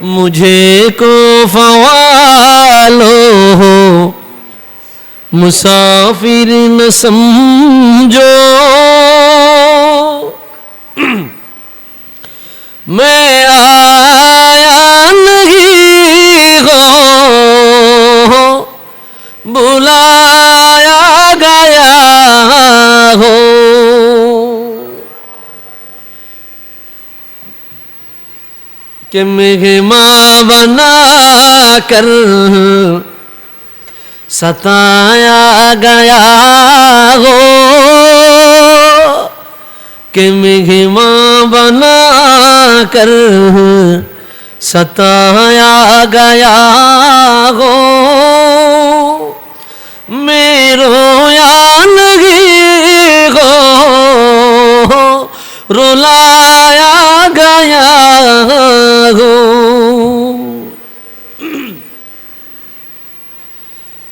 مجھے کو فوالو ہو۔ مسافر نہ سمجھو۔ میں آیا نہیں ہو بلایا گیا ہو۔ کہ مہماں بنا کر ستایا گیا ہو۔ کہ مہماں بنا کر ستایا گیا ہو۔ رلایا گیا ہو۔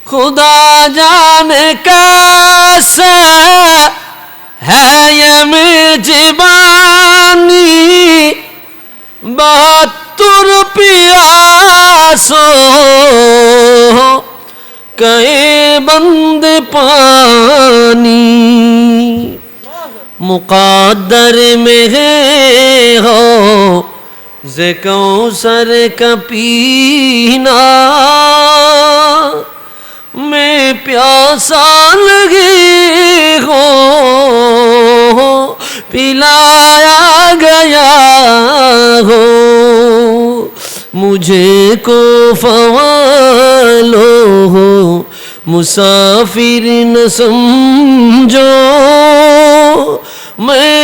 خدا جانے کیسا ہے یہ میجبانی بہتر پیاسو۔ کئے بند پانی؟ مقدر میں ہے، ہو زکوں سر کا پینا میں پیاسا لگی ہو، پلایا گیا، ہو۔ مجھے کو فوالو ہو، مسافر نہ سمجھو۔ میں